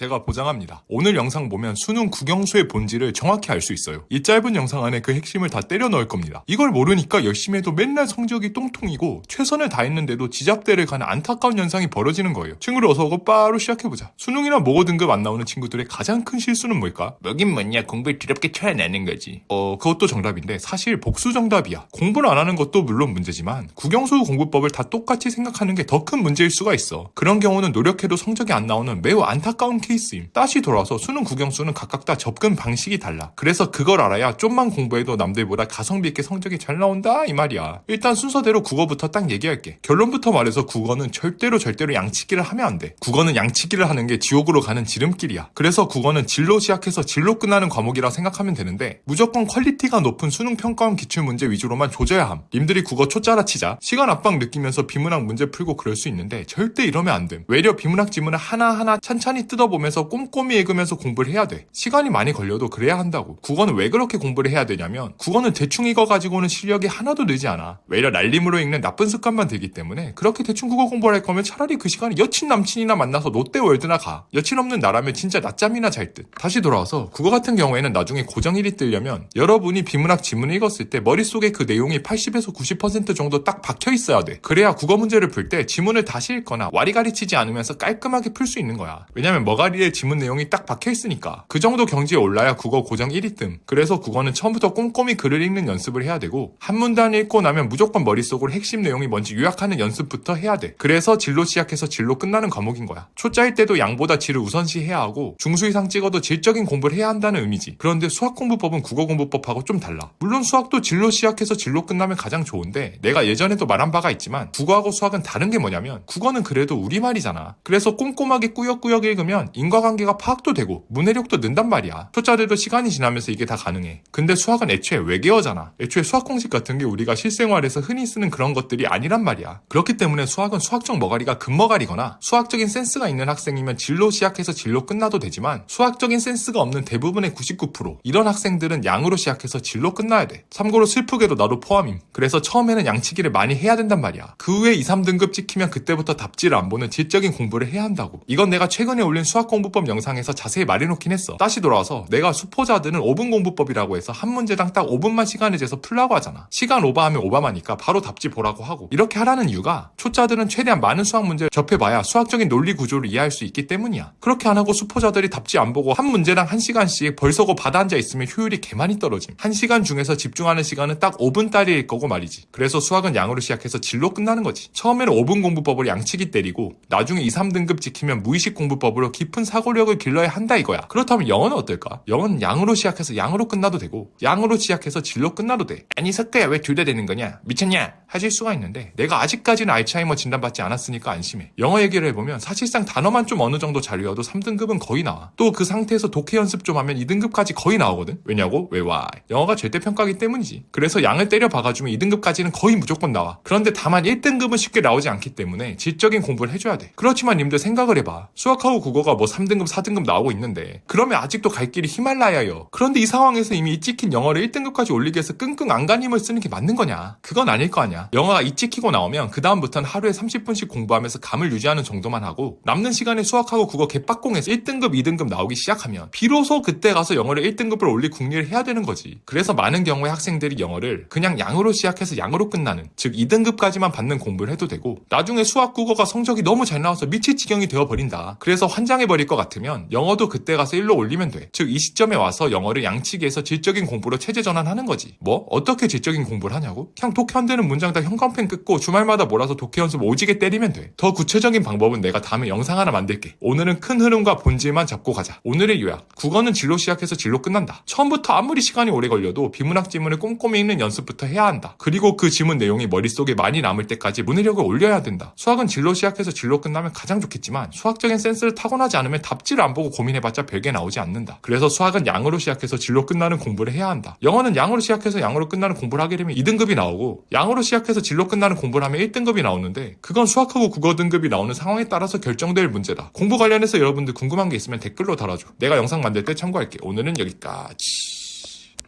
제가 보장합니다. 오늘 영상 보면 수능 국영수의 본질을 정확히 알 수 있어요. 이 짧은 영상 안에 그 핵심을 다 때려 넣을 겁니다. 이걸 모르니까 열심히 해도 맨날 성적이 똥통이고 최선을 다했는데도 지잡대를 가는 안타까운 현상이 벌어지는 거예요. 친구들 어서 오고 바로 시작해보자. 수능이나 모고 등급 안 나오는 친구들의 가장 큰 실수는 뭘까? 뭐긴 뭐냐 공부를 두렵게 쳐내는 거지. 어 그것도 정답인데 사실 복수 정답이야. 공부를 안 하는 것도 물론 문제지만 국영수 공부법을 다 똑같이 생각하는 게 더 큰 문제일 수가 있어. 그런 경우는 노력해도 성적이 안 나오는 매우 안타까운 케이스 임. 다시 돌아서 수능 국영수는 각각 다 접근 방식이 달라. 그래서 그걸 알아야 좀만 공부해도 남들보다 가성비 있게 성적이 잘 나온다 이 말이야. 일단 순서대로 국어부터 딱 얘기할게. 결론부터 말해서 국어는 절대로 절대로 양치기를 하면 안 돼. 국어는 양치기를 하는 게 지옥으로 가는 지름길이야. 그래서 국어는 진로 시작해서 진로 끝나는 과목이라 생각하면 되는데 무조건 퀄리티가 높은 수능 평가원 기출 문제 위주로만 조져야 함. 님들이 국어 초짜라 치자. 시간 압박 느끼면서 비문학 문제 풀고 그럴 수 있는데 절대 이러면 안 됨. 외려 비문학 지문을 하나하나 찬찬히 뜯어보면 서 꼼꼼히 읽으면서 공부를 해야 돼. 시간이 많이 걸려도 그래야 한다고. 국어는 왜 그렇게 공부를 해야 되냐면 국어는 대충 읽어가지고는 실력이 하나도 늘지 않아. 외려 날림으로 읽는 나쁜 습관만 들기 때문에 그렇게 대충 국어 공부를 할 거면 차라리 그 시간에 여친 남친이나 만나서 롯데월드나 가. 여친 없는 나라면 진짜 낮잠이나 잘 듯. 다시 돌아와서 국어 같은 경우에는 나중에 고정일이 뜨려면 여러분이 비문학 지문을 읽었을 때 머릿속에 그 내용이 80에서 90% 정도 딱 박혀 있어야 돼. 그래야 국어 문제를 풀 때 지문을 다시 읽거나 와리가리 치지 않으면서 깔끔하게 풀 수 있는 거야. 왜냐면 머가 리에 지문 내용이 딱 박혀 있으니까. 그 정도 경지에 올라야 국어 고정 1위 뜸. 그래서 국어는 처음부터 꼼꼼히 글을 읽는 연습을 해야 되고 한 문단 읽고 나면 무조건 머릿속으로 핵심 내용이 뭔지 요약하는 연습부터 해야 돼. 그래서 진로 시작해서 진로 끝나는 과목인 거야. 초짜일 때도 양보다 질을 우선시해야 하고 중수 이상 찍어도 질적인 공부를 해야 한다는 의미지. 그런데 수학 공부법은 국어 공부법하고 좀 달라. 물론 수학도 진로 시작해서 진로 끝나면 가장 좋은데 내가 예전에도 말한 바가 있지만 국어하고 수학은 다른 게 뭐냐면 국어는 그래도 우리말이잖아. 그래서 꼼꼼하게 꾸역꾸역 읽으면 인과관계가 파악도 되고 문해력도 는단 말이야. 초짜들도 시간이 지나면서 이게 다 가능해. 근데 수학은 애초에 외계어잖아. 애초에 수학 공식 같은 게 우리가 실생활에서 흔히 쓰는 그런 것들이 아니란 말이야. 그렇기 때문에 수학은 수학적 머가리가 금머가리거나 수학적인 센스가 있는 학생이면 진로 시작해서 진로 끝나도 되지만 수학적인 센스가 없는 대부분의 99% 이런 학생들은 양으로 시작해서 진로 끝나야 돼. 참고로 슬프게도 나도 포함임. 그래서 처음에는 양치기를 많이 해야 된단 말이야. 그 후에 2, 3등급 찍히면 그때부터 답지를 안 보는 질적인 공부를 해야 한다고. 이건 내가 최근에 올린 수학 공부법 영상에서 자세히 말해놓긴 했어. 다시 돌아와서 내가 수포자들은 5분 공부법이라고 해서 한 문제당 딱 5분만 시간을 재서 풀라고 하잖아. 시간 오버하면 오바마니까 바로 답지 보라고 하고. 이렇게 하라는 이유가 초짜들은 최대한 많은 수학 문제를 접해봐야 수학적인 논리 구조를 이해할 수 있기 때문이야. 그렇게 안 하고 수포자들이 답지 안 보고 한 문제당 한 시간씩 벌써고 받아 앉아 있으면 효율이 개많이 떨어짐. 한 시간 중에서 집중하는 시간은 딱 5분짜리일 거고 말이지. 그래서 수학은 양으로 시작해서 질로 끝나는 거지. 처음에는 5분 공부법으로 양치기 때리고 나중에 2, 3등급 지키면 무의식 공부법으로 깊은 사고력을 길러야 한다 이거야. 그렇다면 영어는 어떨까? 영어는 양으로 시작해서 양으로 끝나도 되고 양으로 시작해서 질로 끝나도 돼. 아니 석가야 왜 둘 다 되는 거냐? 미쳤냐? 하실 수가 있는데 내가 아직까지는 알츠하이머 진단받지 않았으니까 안심해. 영어 얘기를 해보면 사실상 단어만 좀 어느 정도 잘 외워도 3등급은 거의 나와. 또 그 상태에서 독해 연습 좀 하면 2등급까지 거의 나오거든. 왜냐고? 왜 와? 영어가 절대평가기 때문이지. 그래서 양을 때려 박아주면 2등급까지는 거의 무조건 나와. 그런데 다만 1등급은 쉽게 나오지 않기 때문에 질적인 공부를 해줘야 돼. 그렇지만 님들 생각을 해봐. 수학하고 국어가 뭐 3등급, 4등급 나오고 있는데 그러면 아직도 갈 길이 히말라야요. 그런데 이 상황에서 이미 이 찍힌 영어를 1등급까지 올리기 위해서 끙끙 안간 힘을 쓰는 게 맞는 거냐? 그건 아닐 거 아니야. 영어가 이 찍히고 나오면 그 다음부터는 하루에 30분씩 공부하면서 감을 유지하는 정도만 하고 남는 시간에 수학하고 국어 개빡공에서 1등급, 2등급 나오기 시작하면 비로소 그때 가서 영어를 1등급을 올릴 궁리를 해야 되는 거지. 그래서 많은 경우에 학생들이 영어를 그냥 양으로 시작해서 양으로 끝나는 즉 2등급까지만 받는 공부를 해도 되고 나중에 수학 국어가 성적이 너무 잘 나와서 미칠 지경이 되어버린다. 그래서 환장해 버릴 것 같으면 영어도 그때 가서 1로 올리면 돼. 즉 이 시점에 와서 영어를 양치기해서 질적인 공부로 체제 전환하는 거지. 뭐? 어떻게 질적인 공부를 하냐고? 그냥 독해 안 되는 문장 다 형광펜 끄고 주말마다 몰아서 독해 연습 오지게 때리면 돼. 더 구체적인 방법은 내가 다음에 영상 하나 만들게. 오늘은 큰 흐름과 본질만 잡고 가자. 오늘의 요약. 국어는 진로 시작해서 진로 끝난다. 처음부터 아무리 시간이 오래 걸려도 비문학 지문을 꼼꼼히 읽는 연습부터 해야 한다. 그리고 그 지문 내용이 머릿속에 많이 남을 때까지 문해력을 올려야 된다. 수학은 진로 시작해서 진로 끝나면 가장 좋겠지만 수학적인 센스를 타고나지 않으면 답지를 안 보고 고민해봤자 별게 나오지 않는다. 그래서 수학은 양으로 시작해서 진로 끝나는 공부를 해야 한다. 영어는 양으로 시작해서 양으로 끝나는 공부를 하게 되면 2등급이 나오고 양으로 시작해서 진로 끝나는 공부를 하면 1등급이 나오는데 그건 수학하고 국어 등급이 나오는 상황에 따라서 결정될 문제다. 공부 관련해서 여러분들 궁금한 게 있으면 댓글로 달아줘. 내가 영상 만들 때 참고할게. 오늘은 여기까지.